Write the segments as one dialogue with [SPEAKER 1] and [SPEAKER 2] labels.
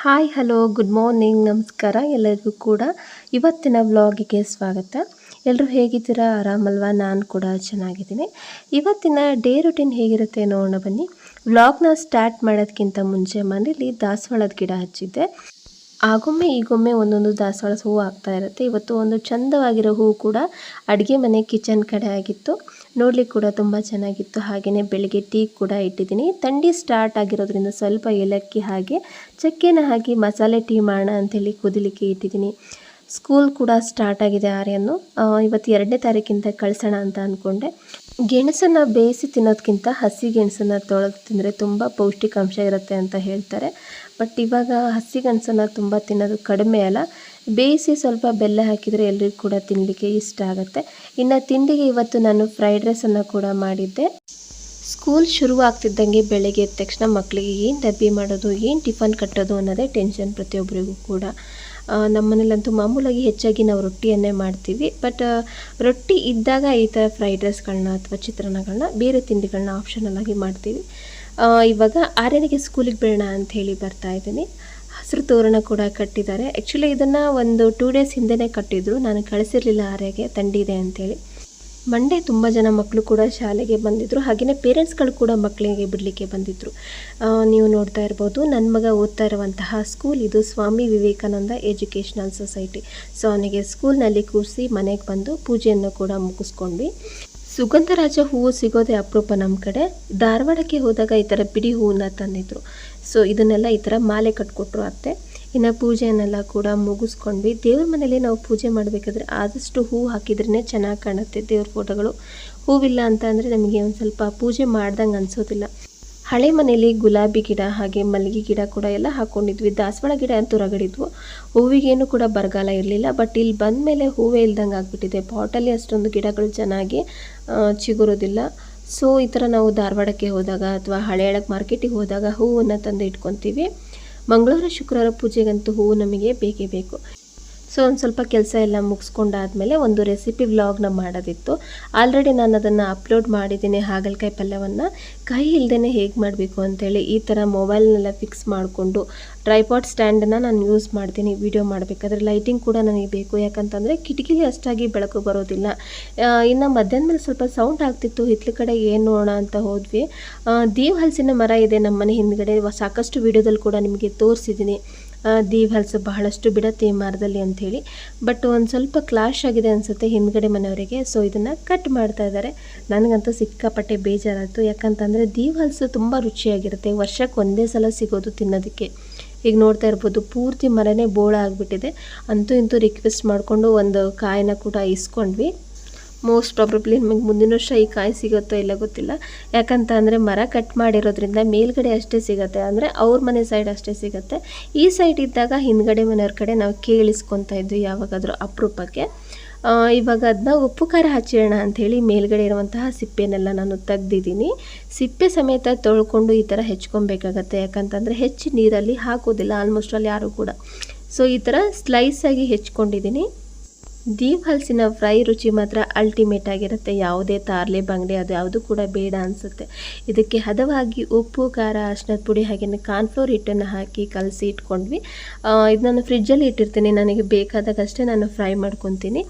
[SPEAKER 1] Hi, hello, good morning, ನಮಸ್ಕಾರ. ಎಲ್ಲರಿಗೂ ಕೂಡ ಇವತ್ತಿನ ವ್ಲಾಗಿಗೆ ಸ್ವಾಗತ. ಎಲ್ಲರೂ ಹೇಗಿದ್ದೀರಾ? ಆರಾಮಲ್ವಾ? ನಾನು ಕೂಡ ಚೆನ್ನಾಗಿದ್ದೀನಿ. ಇವತ್ತಿನ ಡೇ ರುಟೀನ್ ಹೇಗಿರುತ್ತೆ ನೋಡೋಣ ಬನ್ನಿ. ವ್ಲಾಗ್ನ ಸ್ಟಾರ್ಟ್ ಮಾಡೋದಕ್ಕಿಂತ ಮುಂಚೆ ಮನೇಲಿ ದಾಸವಾಳದ ಗಿಡ ಹಚ್ಚಿದ್ದೆ. ಆಗೊಮ್ಮೆ ಈಗೊಮ್ಮೆ ಒಂದೊಂದು ದಾಸವಾಳದ ಹೂವು ಆಗ್ತಾ ಇರುತ್ತೆ. ಇವತ್ತು ಒಂದು ಚಂದವಾಗಿರೋ ಹೂವು ಕೂಡ ಅಡುಗೆ ಮನೆ ಕಿಚನ್ ಕಡೆ ಆಗಿತ್ತು. ನೋಡ್ಲಿಕ್ಕೆ ಕೂಡ ತುಂಬ ಚೆನ್ನಾಗಿತ್ತು. ಹಾಗೆಯೇ ಬೆಳಗ್ಗೆ ಟೀ ಕೂಡ ಇಟ್ಟಿದ್ದೀನಿ. ಥಂಡಿ ಸ್ಟಾರ್ಟ್ ಆಗಿರೋದ್ರಿಂದ ಸ್ವಲ್ಪ ಏಲಕ್ಕಿ ಹಾಗೆ, ಚಕ್ಕೆನ ಹಾಕಿ ಮಸಾಲೆ ಟೀ ಮಾಡೋಣ ಅಂಥೇಳಿ ಕುದಿಲಿಕ್ಕೆ ಇಟ್ಟಿದ್ದೀನಿ. ಸ್ಕೂಲ್ ಕೂಡ ಸ್ಟಾರ್ಟ್ ಆಗಿದೆ ಆರ್ಯನ್ನು ಇವತ್ತು ಎರಡನೇ ತಾರೀಕಿಂದ ಕಳಿಸೋಣ ಅಂತ ಅಂದ್ಕೊಂಡೆ ಗೆಣಸನ್ನು ಬೇಯಿಸಿ ತಿನ್ನೋದಕ್ಕಿಂತ ಹಸಿ ಗೆಣಸನ್ನು ತೊಳೆದು ತಿಂದರೆ ತುಂಬ ಪೌಷ್ಟಿಕಾಂಶ ಇರುತ್ತೆ ಅಂತ ಹೇಳ್ತಾರೆ. ಬಟ್ ಇವಾಗ ಹಸಿ ಗೆಣಸನ್ನು ತುಂಬ ತಿನ್ನೋದು ಕಡಿಮೆ ಅಲ್ಲ. ಬೇಯಿಸಿ ಸ್ವಲ್ಪ ಬೆಲ್ಲ ಹಾಕಿದರೆ ಎಲ್ರಿಗೂ ಕೂಡ ತಿನ್ನಲಿಕ್ಕೆ ಇಷ್ಟ ಆಗುತ್ತೆ. ಇನ್ನು ತಿಂಡಿಗೆ ಇವತ್ತು ನಾನು ಫ್ರೈಡ್ ರೈಸನ್ನು ಕೂಡ ಮಾಡಿದ್ದೆ. ಸ್ಕೂಲ್ ಶುರು ಆಗ್ತಿದ್ದಂಗೆ ಬೆಳಗ್ಗೆ ಎದ್ದ ತಕ್ಷಣ ಮಕ್ಕಳಿಗೆ ಏನು ಡಬ್ಬಿ ಮಾಡೋದು, ಏನು ಟಿಫನ್ ಕಟ್ಟೋದು ಅನ್ನೋದೇ ಟೆನ್ಷನ್ ಪ್ರತಿಯೊಬ್ಬರಿಗೂ ಕೂಡ. ನಮ್ಮ ಮನೇಲಂತೂ ಮಾಮೂಲಾಗಿ ಹೆಚ್ಚಾಗಿ ನಾವು ರೊಟ್ಟಿಯನ್ನೇ ಮಾಡ್ತೀವಿ. ಬಟ್ ರೊಟ್ಟಿ ಇದ್ದಾಗ ಈ ಥರ ಫ್ರೈಡ್ ರೈಸ್ಗಳನ್ನ ಅಥವಾ ಚಿತ್ರಾನ್ನಗಳನ್ನ ಬೇರೆ ತಿಂಡಿಗಳನ್ನ ಆಪ್ಷನಲ್ ಆಗಿ ಮಾಡ್ತೀವಿ. ಇವಾಗ ಆರ್ಯನಿಗೆ ಸ್ಕೂಲಿಗೆ ಬೇಡ ಅಂತ ಹೇಳಿ ಬರ್ತಾ ಇದ್ದೀನಿ. ಹಸಿರು ತೋರಣ ಕೂಡ ಕಟ್ಟಿದ್ದಾರೆ. ಆ್ಯಕ್ಚುಲಿ ಇದನ್ನು ಒಂದು ಟೂ ಡೇಸ್ ಹಿಂದೆನೇ ಕಟ್ಟಿದ್ರು. ನಾನು ಕಳಿಸಿರಲಿಲ್ಲ ಆರ್ಯಗೆ, ತಂಡಿದೆ ಅಂತೇಳಿ ಮಂಡೇ ತುಂಬ ಜನ ಮಕ್ಕಳು ಕೂಡ ಶಾಲೆಗೆ ಬಂದಿದ್ದರು ಹಾಗೆಯೇ ಪೇರೆಂಟ್ಸ್ಗಳು ಕೂಡ ಮಕ್ಕಳಿಗೆ ಬಿಡಲಿಕ್ಕೆ ಬಂದಿದ್ದರು ನೀವು ನೋಡ್ತಾ ಇರ್ಬೋದು ನನ್ನ ಮಗ ಓದ್ತಾ ಇರುವಂತಹ ಸ್ಕೂಲ್ ಇದು Swami Vivekananda educational society so ಅವನಿಗೆ ಸ್ಕೂಲ್ನಲ್ಲಿ ಕೂರಿಸಿ ಮನೆಗೆ ಬಂದು ಪೂಜೆಯನ್ನು ಕೂಡ ಮುಗಿಸ್ಕೊಂಡ್ವಿ. ಸುಗಂಧರಾಜ ಹೂವು ಸಿಗೋದೇ ಅಪರೂಪ ನಮ್ಮ ಕಡೆ. ಧಾರವಾಡಕ್ಕೆ ಹೋದಾಗ ಈ ಥರ ಬಿಡಿ ಹೂವನ್ನ ತಂದಿದ್ರು. ಸೊ ಇದನ್ನೆಲ್ಲ ಈ ಥರ ಮಾಲೆ ಕಟ್ಕೊಟ್ರು ಅತ್ತೆ. ಇನ್ನು ಪೂಜೆಯನ್ನೆಲ್ಲ ಕೂಡ ಮುಗಿಸ್ಕೊಂಡ್ವಿ. ದೇವ್ರ ಮನೇಲಿ ನಾವು ಪೂಜೆ ಮಾಡಬೇಕಾದ್ರೆ ಆದಷ್ಟು ಹೂ ಹಾಕಿದ್ರೇ ಚೆನ್ನಾಗಿ ಕಾಣುತ್ತೆ ದೇವ್ರ ಫೋಟೋಗಳು. ಹೂವಿಲ್ಲ ಅಂತ ಅಂದರೆ ನಮಗೆ ಒಂದು ಸ್ವಲ್ಪ ಪೂಜೆ ಮಾಡ್ದಂಗೆ ಅನಿಸೋದಿಲ್ಲ. ಹಳೆ ಮನೆಯಲ್ಲಿ ಗುಲಾಬಿ ಗಿಡ ಹಾಗೆ ಮಲ್ಲಿಗೆ ಗಿಡ ಕೂಡ ಎಲ್ಲ ಹಾಕ್ಕೊಂಡಿದ್ವಿ ದಾಸವಾಳ ಗಿಡ ಅಂತ ರಗಡಿದ್ವು ಹೂವಿಗೇನು ಕೂಡ ಬರಗಾಲ ಇರಲಿಲ್ಲ. ಬಟ್ ಇಲ್ಲಿ ಬಂದ ಮೇಲೆ ಹೂವೇ ಇಲ್ದಂಗೆ ಆಗಿಬಿಟ್ಟಿದೆ. ಪಾಟಲ್ಲಿ ಅಷ್ಟೊಂದು ಗಿಡಗಳು ಚೆನ್ನಾಗಿ ಚಿಗುರೋದಿಲ್ಲ. ಸೊ ಈ ಥರ ನಾವು ಧಾರವಾಡಕ್ಕೆ ಹೋದಾಗ ಅಥವಾ ಹಳೆಯಳಕ್ಕೆ ಮಾರ್ಕೆಟಿಗೆ ಹೋದಾಗ ಹೂವನ್ನು ತಂದು ಇಟ್ಕೊತೀವಿ. ಮಂಗಳವಾರ ಶುಕ್ರವಾರ ಪೂಜೆಗಂತೂ ಹೂವು ನಮಗೆ ಬೇಕೇ ಬೇಕು. ಸೊ ಒಂದು ಸ್ವಲ್ಪ ಕೆಲಸ ಎಲ್ಲ ಮುಗಿಸ್ಕೊಂಡಾದ್ಮೇಲೆ ಒಂದು ರೆಸಿಪಿ ವ್ಲಾಗ್ನ ಮಾಡೋದಿತ್ತು. ಆಲ್ರೆಡಿ ನಾನು ಅದನ್ನು ಅಪ್ಲೋಡ್ ಮಾಡಿದ್ದೀನಿ ಹಾಗಲಕಾಯಿ ಪಲ್ಯವನ್ನು. ಕೈ ಇಲ್ದೇ ಹೇಗೆ ಮಾಡಬೇಕು ಅಂತೇಳಿ ಈ ಥರ ಮೊಬೈಲ್ನೆಲ್ಲ ಫಿಕ್ಸ್ ಮಾಡಿಕೊಂಡು ಟ್ರೈಪಾಟ್ ಸ್ಟ್ಯಾಂಡನ್ನು ನಾನು ಯೂಸ್ ಮಾಡ್ತೀನಿ ವಿಡಿಯೋ ಮಾಡಬೇಕಾದ್ರೆ ಲೈಟಿಂಗ್ ಕೂಡ ನನಗೆ ಬೇಕು. ಯಾಕಂತಂದರೆ ಕಿಟಕಿಲಿ ಅಷ್ಟಾಗಿ ಬೆಳಕು ಬರೋದಿಲ್ಲ. ಇನ್ನು ಮಧ್ಯಾಹ್ನ ಮೇಲೆ ಸ್ವಲ್ಪ ಸೌಂಡ್ ಆಗ್ತಿತ್ತು, ಹಿತ್ಲ ಕಡೆ ಏನು ನೋಡೋಣ ಅಂತ ಹೋದ್ವಿ. ದೇವ್ ದೀವ್ ಹಲಸಿನ ಮರ ಇದೆ ನಮ್ಮ ಮನೆ ಹಿಂದ್ಗಡೆ ಸಾಕಷ್ಟು ವಿಡಿಯೋದಲ್ಲಿ ಕೂಡ ನಿಮಗೆ ತೋರಿಸಿದ್ದೀನಿ. ದೀವ್ ಹಲ್ಸು ಬಹಳಷ್ಟು ಬಿಡತ್ತೆ ಈ ಮರದಲ್ಲಿ ಅಂಥೇಳಿ. ಬಟ್ ಒಂದು ಸ್ವಲ್ಪ ಕ್ಲಾಶ್ ಆಗಿದೆ ಅನಿಸುತ್ತೆ ಹಿಂದ್ಗಡೆ ಮನೆಯವರಿಗೆ, ಸೊ ಇದನ್ನು ಕಟ್ ಮಾಡ್ತಾ ಇದ್ದಾರೆ. ನನಗಂತೂ ಸಿಕ್ಕಾಪಟ್ಟೆ ಬೇಜಾರಾಯಿತು. ಯಾಕಂತಂದರೆ ದೀವ್ ಹಲ್ಸು ತುಂಬ ರುಚಿಯಾಗಿರುತ್ತೆ. ವರ್ಷಕ್ಕೆ ಒಂದೇ ಸಲ ಸಿಗೋದು ತಿನ್ನೋದಕ್ಕೆ. ಈಗ ನೋಡ್ತಾ ಇರ್ಬೋದು, ಪೂರ್ತಿ ಮರನೇ ಬೋಳ ಆಗಿಬಿಟ್ಟಿದೆ. ಅಂತೂ ಇಂತೂ ರಿಕ್ವೆಸ್ಟ್ ಮಾಡಿಕೊಂಡು ಒಂದು ಕಾಯಿನ ಕೂಡ ಇಸ್ಕೊಂಡ್ವಿ. ಮೋಸ್ಟ್ ಪ್ರಾಬಬ್ಲಿ ನಿಮಗೆ ಮುಂದಿನ ವರ್ಷ ಈ ಕಾಯಿ ಸಿಗುತ್ತೋ ಇಲ್ಲ ಗೊತ್ತಿಲ್ಲ. ಯಾಕಂತ ಅಂದರೆ ಮರ ಕಟ್ ಮಾಡಿರೋದ್ರಿಂದ ಮೇಲ್ಗಡೆ ಅಷ್ಟೇ ಸಿಗುತ್ತೆ. ಅಂದರೆ ಅವ್ರ ಮನೆ ಸೈಡ್ ಅಷ್ಟೇ ಸಿಗುತ್ತೆ. ಈ ಸೈಡ್ ಇದ್ದಾಗ ಹಿಂದ್ಗಡೆ ಮನೆಯವ್ರ ಕಡೆ ನಾವು ಕೇಳಿಸ್ಕೊತಾ ಇದ್ವಿ ಯಾವಾಗಾದರೂ ಅಪರೂಪಕ್ಕೆ. ಇವಾಗ ಅದನ್ನ ಉಪ್ಪು ಖಾರ ಹಚ್ಚಿರೋಣ ಅಂಥೇಳಿ ಮೇಲ್ಗಡೆ ಇರುವಂತಹ ಸಿಪ್ಪೆನೆಲ್ಲ ನಾನು ತೆಗ್ದಿದ್ದೀನಿ. ಸಿಪ್ಪೆ ಸಮೇತ ತೊಳ್ಕೊಂಡು ಈ ಥರ ಹೆಚ್ಕೊಬೇಕಾಗತ್ತೆ. ಯಾಕಂತಂದರೆ ಹೆಚ್ಚು ನೀರಲ್ಲಿ ಹಾಕೋದಿಲ್ಲ ಆಲ್ಮೋಸ್ಟ್ ಅಲ್ಲಿ ಯಾರೂ ಕೂಡ. ಸೊ ಈ ಥರ ಸ್ಲೈಸಾಗಿ ಹೆಚ್ಕೊಂಡಿದ್ದೀನಿ. ದೀವ್ ಹಲಸಿನ ಫ್ರೈ ರುಚಿ ಮಾತ್ರ ಅಲ್ಟಿಮೇಟ್ ಆಗಿರುತ್ತೆ. ಯಾವುದೇ ತಾರ್ಲೆ, ಬಂಗಡೆ, ಅದು ಯಾವುದು ಕೂಡ ಬೇಡ ಅನಿಸುತ್ತೆ. ಇದಕ್ಕೆ ಹದವಾಗಿ ಉಪ್ಪು, ಖಾರ ಅರ್ಶಿನದ ಪುಡಿ ಹಾಗೆಯೇ ಕಾರ್ನ್ಫ್ಲೋರ್ ಹಿಟ್ಟನ್ನು ಹಾಕಿ ಕಲಸಿ ಇಟ್ಕೊಂಡ್ವಿ. ಇದು ನಾನು ಫ್ರಿಜ್ಜಲ್ಲಿ ಇಟ್ಟಿರ್ತೀನಿ. ನನಗೆ ಬೇಕಾದಾಗಷ್ಟೇ ನಾನು ಫ್ರೈ ಮಾಡ್ಕೊತೀನಿ.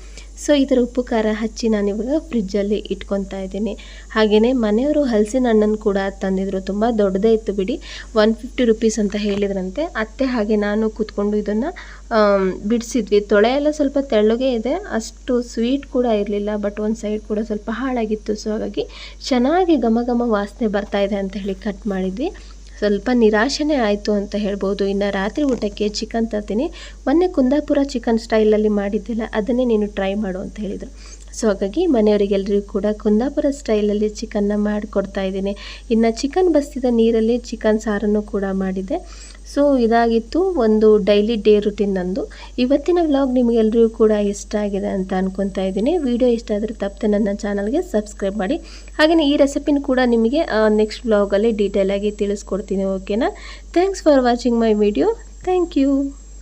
[SPEAKER 1] ಸೊ ಈ ಥರ ಉಪ್ಪು ಖಾರ ಹಚ್ಚಿ ನಾನಿವಾಗ ಫ್ರಿಜ್ಜಲ್ಲಿ ಇಟ್ಕೊತಾ ಇದ್ದೀನಿ. ಹಾಗೆಯೇ ಮನೆಯವರು ಹಲಸಿನ ಹಣ್ಣನ್ನು ಕೂಡ ತಂದಿದ್ರು. ತುಂಬ ದೊಡ್ಡದೇ ಇತ್ತು ಬಿಡಿ. ಒನ್ ಫಿಫ್ಟಿ ರುಪೀಸ್ ಅಂತ ಹೇಳಿದ್ರಂತೆ. ಅತ್ತೆ ಹಾಗೆ ನಾನು ಕೂತ್ಕೊಂಡು ಇದನ್ನು ಬಿಡಿಸಿದ್ವಿ. ತೊಳೆ ಸ್ವಲ್ಪ ತೆಳ್ಳಗೆ ಇದೆ. ಅಷ್ಟು ಸ್ವೀಟ್ ಕೂಡ ಇರಲಿಲ್ಲ, ಬಟ್ ಒಂದು ಸೈಡ್ ಕೂಡ ಸ್ವಲ್ಪ ಹಾಳಾಗಿತ್ತು. ಸೊ ಹಾಗಾಗಿ ಚೆನ್ನಾಗಿ ಘಮ ಘಮ ವಾಸನೆ ಬರ್ತಾ ಇದೆ ಅಂತ ಹೇಳಿ ಕಟ್ ಮಾಡಿದ್ವಿ. ಸ್ವಲ್ಪ ನಿರಾಶೆನೇ ಆಯಿತು ಅಂತ ಹೇಳ್ಬೋದು. ಇನ್ನು ರಾತ್ರಿ ಊಟಕ್ಕೆ ಚಿಕನ್ ತರ್ತೀನಿ. ಮೊನ್ನೆ ಕುಂದಾಪುರ ಚಿಕನ್ ಸ್ಟೈಲಲ್ಲಿ ಮಾಡಿದ್ದಿಲ್ಲ. ಅದನ್ನೇ ನೀನು ಟ್ರೈ ಮಾಡು ಅಂತ ಹೇಳಿದರು. ಸೊ ಹಾಗಾಗಿ ಮನೆಯವರಿಗೆಲ್ಲರಿಗೂ ಕೂಡ ಕುಂದಾಪುರ ಸ್ಟೈಲಲ್ಲಿ ಚಿಕನ್ನ ಮಾಡಿಕೊಡ್ತಾ ಇದ್ದೀನಿ. ಇನ್ನು ಚಿಕನ್ ಬಸ್ತಿದ ನೀರಲ್ಲಿ ಚಿಕನ್ ಸಾರನ್ನು ಕೂಡ ಮಾಡಿದೆ ಸೊ ಇದಾಗಿತ್ತು ಒಂದು ಡೈಲಿ ಡೇ ರುಟೀನ್ ನಂದು. ಇವತ್ತಿನ ವ್ಲಾಗ್ ನಿಮಗೆಲ್ಲರಿಗೂ ಕೂಡ ಇಷ್ಟ ಆಗಿದೆ ಅಂತ ಅನ್ಕೊತಾ ಇದ್ದೀನಿ. ವಿಡಿಯೋ ಇಷ್ಟ ಆದರೆ ತಪ್ಪದೆ ನನ್ನ ಚಾನಲ್ಗೆ ಸಬ್ಸ್ಕ್ರೈಬ್ ಮಾಡಿ. ಹಾಗೆಯೇ ಈ ರೆಸಿಪಿನ ಕೂಡ ನಿಮಗೆ ನೆಕ್ಸ್ಟ್ ವ್ಲಾಗಲ್ಲಿ ಡೀಟೇಲಾಗಿ ತಿಳಿಸ್ಕೊಡ್ತೀನಿ ಓಕೆನಾ thanks for watching my video thank you